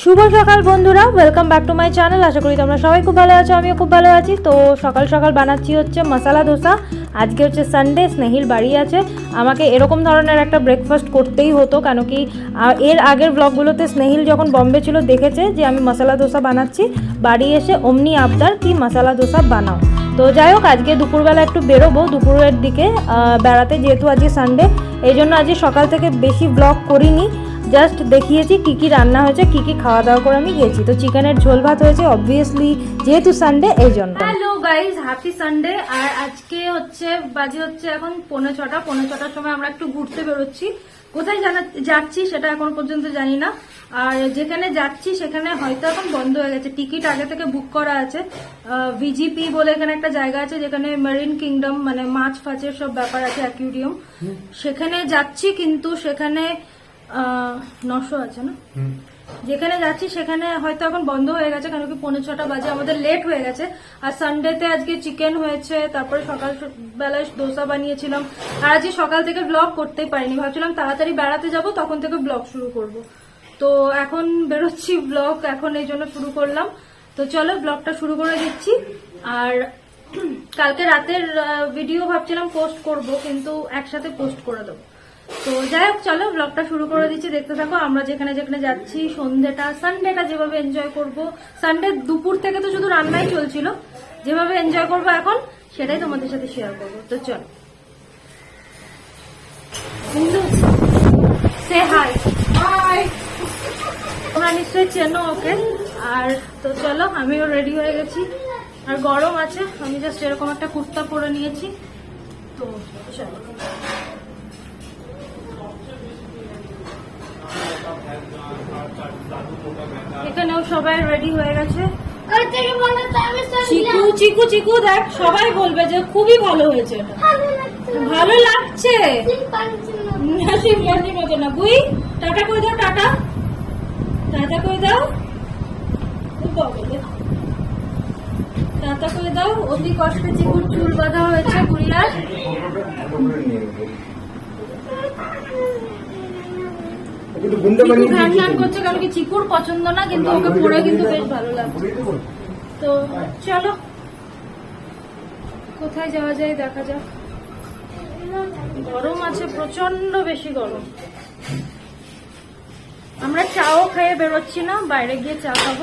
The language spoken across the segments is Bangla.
শুভ সকাল বন্ধুরা welcome back to my channel আশা করি তোমরা সবাই খুব ভালো আছো, আমিও খুব ভালো আছি। তো সকাল সকাল বানাচ্ছি হচ্ছে মশালা ধোসা আজকে হচ্ছে সানডে স্নেহিল বাড়ি আছে। আমাকে এরকম ধরনের একটা ব্রেকফাস্ট করতেই হতো, কেন কি এর আগের ব্লগগুলোতে স্নেহিল যখন বম্বে ছিল, দেখেছে যে আমি মশালা ধোসা বানাচ্ছি। বাড়ি এসে অমনি আবদার, কি মশালা ধোসা বানাও? তো যাই হোক, আজকে দুপুরবেলা একটু বেরোবো দুপুরের দিকে। বেড়াতে যেহেতু আজকে সানডে এই জন্য আজকে সকাল থেকে বেশি ব্লগ করিনি। জাস্ট দেখিয়েছি কি কি রান্না হয়েছে, কি কি খাওয়া দাওয়া করে আমি গেছি তো চিকেনের ঝোল ভাত হয়েছে অবভিয়াসলি যেহেতু সানডে এই জন্য। হ্যালো গাইজ হ্যাপি সানডে আর আজকে হচ্ছে, বাজে হচ্ছে এখন পৌনে ছটা। পৌনে ছটার সময় আমরা একটু ঘুরতে বেরোচ্ছি। কোথায় যাচ্ছি সেটা এখন পর্যন্ত জানি না। আর যেখানে যাচ্ছি, সেখানে হয়তো এখন বন্ধ হয়ে গেছে। টিকিট আগে থেকে বুক করা আছে। ভিজিপি বলে এখানে একটা জায়গা আছে, যেখানে মেরিন কিংডম মানে মাছ ফাছের সব ব্যাপার আছে অ্যাকুরিয়াম সেখানে যাচ্ছি, কিন্তু সেখানে নশো আছে না? যেখানে যাচ্ছি সেখানে হয়তো এখন বন্ধ হয়ে গেছে কেন কি পৌনে ছটা বাজে। আমাদের লেট হয়ে গেছে। আর সানডেতে আজকে চিকেন হয়েছে তারপরে সকাল বেলায় ডোসা বানিয়েছিলাম। আর আজকে সকাল থেকে ব্লগ করতেই পারিনি। ভাবছিলাম তাড়াতাড়ি বেড়াতে যাব তখন থেকে ব্লগ শুরু করব। তো এখন বেরোচ্ছি ব্লগ এখন এই জন্য শুরু করলাম। তো চলো ব্লগটা শুরু করে দিচ্ছি। আর কালকে রাতের ভিডিও ভাবছিলাম পোস্ট করব কিন্তু একসাথে পোস্ট করে দেবো। তো যাই হোক চলো ব্লগটা শুরু করে দিচ্ছি। দেখতে থাকো আমরা যেখানে যেখানে যাচ্ছি সন্ধ্যেটা সানডেটা যেভাবে এনজয় করব। সানডে দুপুর থেকে তো শুধু রান্নাই চলছিল। যেভাবে এনজয় করব এখন সেটাই তোমাদের সাথে শেয়ার করব। তো চল। সে হাই হাই তোমরা নিশ্চয়ই চেনো ওকে। আর তো চলো আমিও রেডি হয়ে গেছি। আর গরম আছে আমি জাস্ট এরকম একটা কুর্তা পরে নিয়েছি। তো চলো। এখানেও সবাই রেডি হয়ে গেছে। চিকু চিকু চিকু দেখ সবাই বলবে যে খুবই ভালো হয়েছে। ভালো লাগছে। না, শিবমন্দির মতো না। বুই টাটা করে দাও টাটা। টাটা করে দাও। টাটা করে দাও। অতি কষ্টে চিকুর চুল বাঁধা হয়েছে গুড়িয়ার গুন্ডা বানিয়ে করছে কারণ কি চিকুর পছন্দ না কিন্তু ওকে পরে কিন্তু বেশ ভালো লাগছে। তো চলো। কোথায় যাওয়া যায় দেখা যাক। গরম আছে প্রচণ্ড বেশি গরম। আমরা চাও খেয়ে বেরোচ্ছি না বাইরে গিয়ে চা খাব।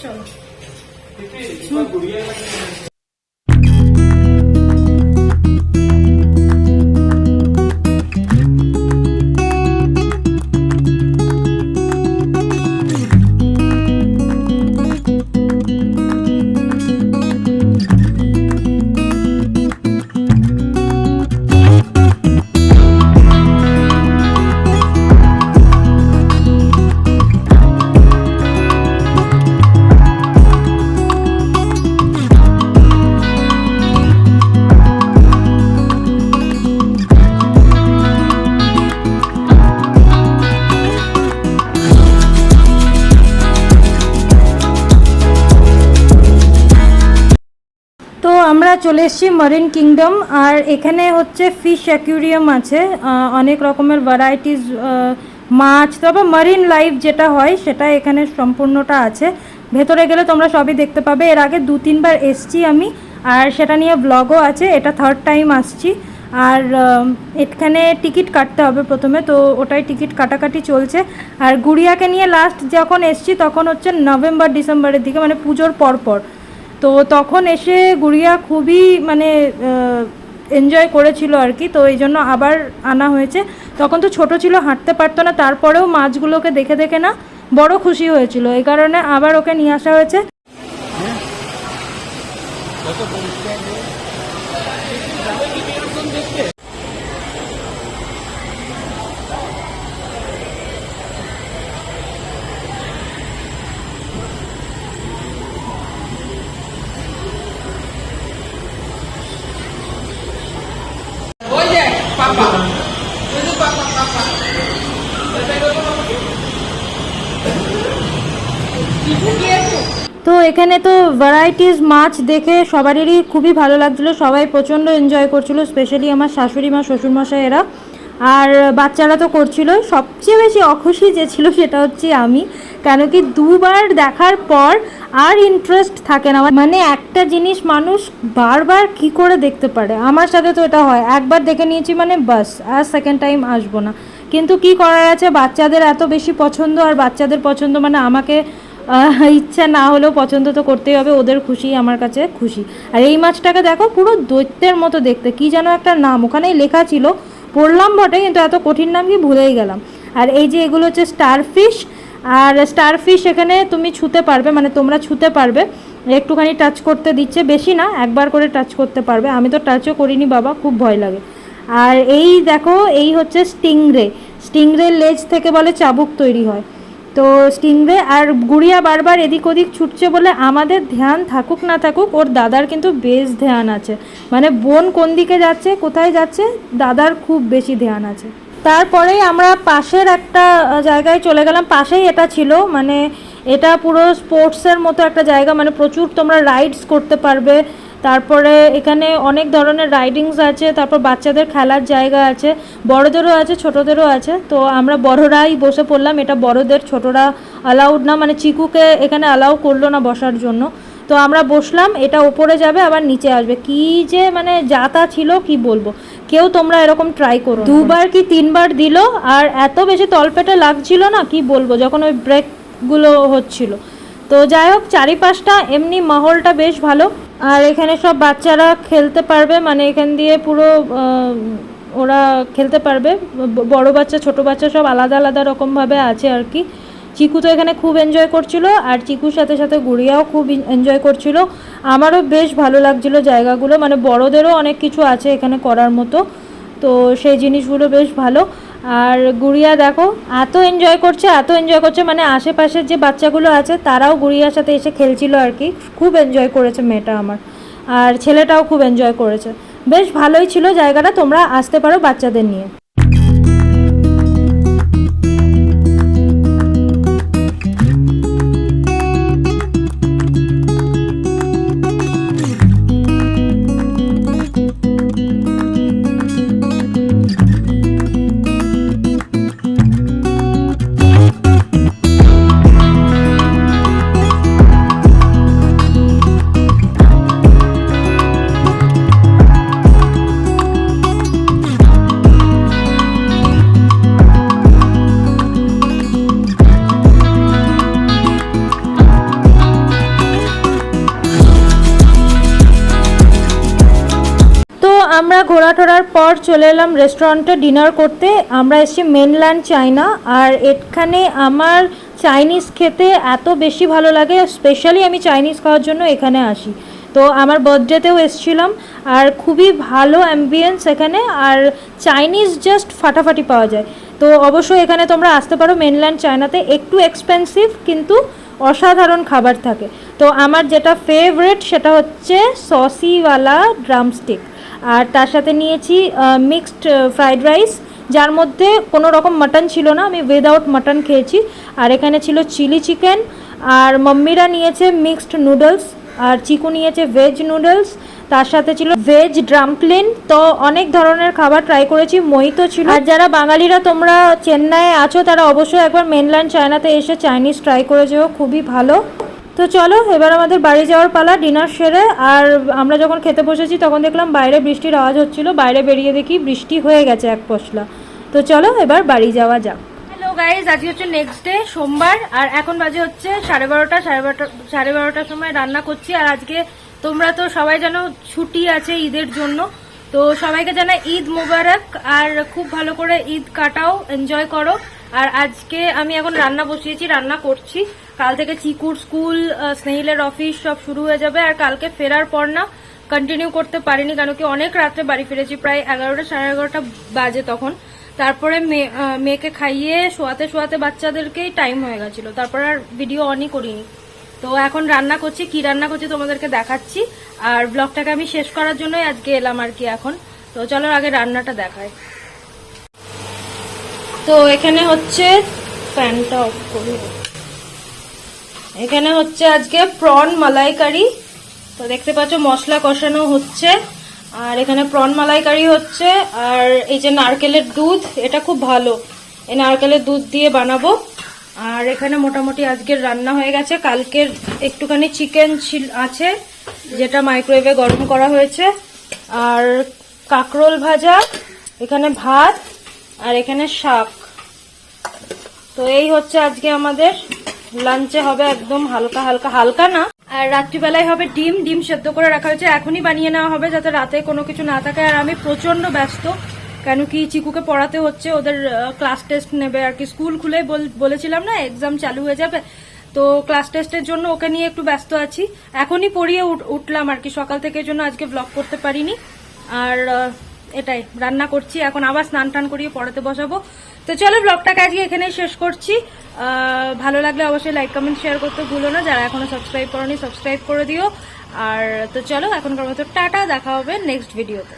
চলো। চলে এসেছি মারিন কিংডম আর এখানে হচ্ছে ফিশ অ্যাকুরিয়াম আছে। অনেক রকমের ভ্যারাইটিস মাছ, তবে মারিন লাইফ যেটা হয় সেটা এখানে সম্পূর্ণটা আছে। ভেতরে গেলে তোমরা সবই দেখতে পাবে। এর আগে দু, তিনবার এসছি আমি, আর সেটা নিয়ে ব্লগও আছে। এটা থার্ড টাইম আসছি। আর এখানে টিকিট কাটতে হবে প্রথমে, তো ওটাই টিকিট কাটাকাটি চলছে। আর গুড়িয়াকে নিয়ে লাস্ট যখন এসছি, তখন হচ্ছে নভেম্বর ডিসেম্বরের দিকে মানে পুজোর পরপর। তো তখন এসে গুড়িয়া খুবই মানে এনজয় করেছিল আর কি। তো এই জন্য আবার আনা হয়েছে। তখন তো ছোট ছিল, হাঁটতে পারতো না। তারপরেও মাছগুলোকে দেখে দেখে না বড় খুশি হয়েছিল। এই কারণে আবার ওকে নিয়ে আসা হয়েছে। তো এখানে তো ভ্যারাইটিস মাছ দেখে সবারই খুবই ভালো লাগছিল, সবাই প্রচণ্ড এনজয় করছিল স্পেশালি আমার শাশুড়ি মা, শ্বশুরমশাই এরা। আর বাচ্চারা তো করছিল, সবচেয়ে বেশি অখুশি যে ছিল সেটা হচ্ছে আমি, কেন কি দুবার দেখার পর আর ইন্টারেস্ট থাকে না। মানে একটা জিনিস মানুষ বারবার কি করে দেখতে পারে? আমার সাথে তো এটা হয়, একবার দেখে নিয়েছি মানে বাস, আর সেকেন্ড টাইম আসব না। কিন্তু কি করার আছে? বাচ্চাদের এত বেশি পছন্দ, আর বাচ্চাদের পছন্দ মানে আমাকে ইচ্ছা না হলেও পছন্দ তো করতেই হবে, ওদের খুশি, আমার কাছে খুশি। আর এই মাছটাকে দেখো, পুরো দৈত্যের মতো দেখতে, কি যেন একটা নাম, ওখানেই লেখা ছিল, পড়লাম বটে, কিন্তু এত কঠিন নাম কি ভুলেই গেলাম। আর এই যে এগুলো হচ্ছে স্টারফিশ আর স্টারফিশ এখানে তুমি ছুতে পারবে মানে তোমরা ছুতে পারবে, একটুখানি টাচ করতে দিচ্ছে, বেশি না, একবার করে টাচ করতে পারবে, আমি তো টাচও করিনি বাবা, খুব ভয় লাগে। আর এই দেখো, এই হচ্ছে স্টিংরে স্টিংরের লেজ থেকে বলে চাবুক তৈরি হয়। তো স্টিংরে আর গুড়িয়া বারবার এদিক ওদিক ছুটছে বলে আমাদের ধ্যান থাকুক না থাকুক, ওর দাদার কিন্তু বেশ ধ্যান আছে। মানে বোন কোন দিকে যাচ্ছে, কোথায় যাচ্ছে, দাদার খুব বেশি ধ্যান আছে। তারপরেই আমরা পাশের একটা জায়গায় চলে গেলাম। পাশেই এটা ছিল মানে এটা পুরো স্পোর্টসের মতো একটা জায়গা মানে প্রচুর তোমরা রাইডস করতে পারবে। তারপরে এখানে অনেক ধরনের রাইডিংস আছে, তারপর বাচ্চাদের খেলার জায়গা আছে, বড়দেরও আছে, ছোটদেরও আছে। তো আমরা বড়রাই বসে পড়লাম, এটা বড়দের, ছোটরা অ্যালাউড না মানে চিকুকে এখানে অ্যালাউ করল না বসার জন্য। তো আমরা বসলাম, এটা ওপরে যাবে, আবার নিচে আসবে। কি যে মানে যাতা ছিল, কি বলব? কেউ তোমরা এরকম ট্রাই করো দুবার কি তিনবার দিল? আর এত বেশি তলপেটে লাগছিল না, কি বলব? যখন ওই ব্রেকগুলো হচ্ছিল। তো যাই হোক, চারিপাশটা, এমনি মহলটা বেশ ভালো। আর এখানে সব বাচ্চারা খেলতে পারবে মানে এখান দিয়ে পুরো ওরা খেলতে পারবে। বড় বাচ্চা, ছোট বাচ্চা সব আলাদা আলাদা রকমভাবে আছে আর কি। চিকু তো এখানে খুব এনজয় করছিল, আর চিকুর সাথে সাথে গুড়িয়াও খুব এনজয় করছিল। আমারও বেশ ভালো লাগছিল জায়গাগুলো মানে বড়দেরও অনেক কিছু আছে এখানে করার মতো। তো সেই জিনিসগুলো বেশ ভালো। আর গুড়িয়া দেখো, এত এনজয় করছে, এত এনজয় করছে মানে আশেপাশের যে বাচ্চাগুলো আছে, তারাও গুড়িয়ার সাথে এসে খেলছিল আর কি। খুব এনজয় করেছে মেয়েটা আমার। আর ছেলেটাও খুব এনজয় করেছে। বেশ ভালোই ছিল জায়গাটা, তোমরা আসতে পারো বাচ্চাদের নিয়ে। আমরা ঘোরা টোরার পর চলে এলাম রেস্টুরেন্টে ডিনার করতে। আমরা এসেছি মেনল্যান্ড চায়না আর এখানে আমার চাইনিজ খেতে এত বেশি ভালো লাগে স্পেশালি আমি চাইনিজ খাওয়ার জন্য এখানে আসি। তো আমার বার্থডেতেও এসেছিলাম। আর খুবই ভালো অ্যাম্বিয়েন্স এখানে। আর চাইনিজ জাস্ট ফাটাফাটি পাওয়া যায়। তো অবশ্যই এখানে তোমরা আসতে পারো মেনল্যান্ড চায়নাতে একটু এক্সপেন্সিভ কিন্তু অসাধারণ খাবার থাকে। তো আমার যেটা ফেভারেট সেটা হচ্ছে সসিওয়ালা ড্রামস্টিক আর তার সাথে নিয়েছি মিক্সড ফ্রাইড রাইস যার মধ্যে কোনো রকম মাটন ছিল না, আমি উইদাউট মাটন খেয়েছি। আর এখানে ছিল চিলি চিকেন আর মাম্মিরা নিয়েছে মিক্সড নুডলস আর চিকু নিয়েছে ভেজ নুডলস তার সাথে ছিল ভেজ ড্রামপ্লিন তো অনেক ধরনের খাবার ট্রাই করেছি মোহিতো ছিল। আর যারা বাঙালিরা তোমরা চেন্নাইয়ে আছো, তারা অবশ্যই একবার মেনল্যান্ড চায়নাতে এসে চাইনিজ ট্রাই করে যেও খুবই ভালো। তো চলো, এবার আমাদের বাড়ি যাওয়ার পালা ডিনার সেরে, আর আমরা যখন খেতে বসেছি তখন দেখলাম বাইরে বৃষ্টির আওয়াজ হচ্ছিল, বাইরে বেরিয়ে দেখি বৃষ্টি হয়ে গেছে এক পশলা। তো চলো, এবার বাড়ি যাওয়া যাক। হ্যালো গাইজ আজকে হচ্ছে নেক্সট ডে সোমবার, আর এখন বাজে হচ্ছে সাড়ে বারোটা সাড়ে বারোটা, সাড়ে বারোটার সময় রান্না করছি, আর আজকে তোমরা তো সবাই জানো ছুটি আছে ঈদের জন্য, তো সবাইকে জানাই ঈদ মুবারক, আর খুব ভালো করে ঈদ কাটাও এনজয় করো। আর আজকে আমি এখন রান্না বসিয়েছি, রান্না করছি। কাল থেকে চিকুর স্কুল স্নেহিলের অফিস সব শুরু হয়ে যাবে আর কালকে ফেরার পর না কন্টিনিউ করতে পারিনি, কারণ কি অনেক রাত্রে বাড়ি ফিরেছি, প্রায় এগারোটা সাড়ে এগারোটা বাজে তখন। তারপরে মেয়ে- মেয়েকে খাইয়ে শোয়াতে শোয়াতে বাচ্চাদেরকেই টাইম হয়ে গেছিল। তারপর আর ভিডিও অনই করিনি। তো এখন রান্না করছি, কি রান্না করছি তোমাদেরকে দেখাচ্ছি। আর ব্লগটাকে আমি শেষ করার জন্যই আজকে এলাম আর কি এখন। তো চলো আগে রান্নাটা দেখায় তো এখানে হচ্ছে ফ্যানটা অফ করি এখানে হচ্ছে আজকে প্রন মালাইকারি। তো দেখতে পাচ্ছ মশলা কষানো হচ্ছে। আর এখানে প্রন মালাইকারি হচ্ছে। আর এই যে নারকেলের দুধ, এটা খুব ভালো। এই নারকেলের দুধ দিয়ে বানাবো। আর এখানে মোটামুটি আজকের রান্না হয়ে গেছে। কালকের একটুখানি চিকেন আছে, যেটা মাইক্রোওয়েভে গরম করা হয়েছে। আর কাকরোল ভাজা, এখানে ভাত আর এখানে শাক। তো এই হচ্ছে আজকে আমাদের লাঞ্চে হবে একদম হালকা হালকা হালকা না। আর রাত্রিবেলায় হবে ডিম ডিম সেদ্ধ করে রাখা হয়েছে। এখনই বানিয়ে নেওয়া হবে যাতে রাতে কোনো কিছু না থাকে। আর আমি প্রচণ্ড ব্যস্ত, কেন কি চিকুকে পড়াতে হচ্ছে, ওদের ক্লাস টেস্ট নেবে। আর কি স্কুল খুলে বল- বলেছিলাম না এক্সাম চালু হয়ে যাবে। তো ক্লাস টেস্টের জন্য ওকে নিয়ে একটু ব্যস্ত আছি। এখনই পড়িয়ে উঠ- উঠলাম আর কি। সকাল থেকে জন্য আজকে ব্লগ করতে পারিনি। আর এটাই, রান্না করছি, এখন আবার স্নান টান করিয়ে পড়াতে বসাবো। তো চলো ব্লগটাকে আজকে এখানেই শেষ করছি। ভালো লাগলে অবশ্যই লাইক কমেন্ট শেয়ার করতে ভুলো না। যারা এখনও সাবস্ক্রাইব করনি সাবস্ক্রাইব করে দিও। আর তো চলো, এখনকার মতো টাটা, দেখা হবে নেক্সট ভিডিওতে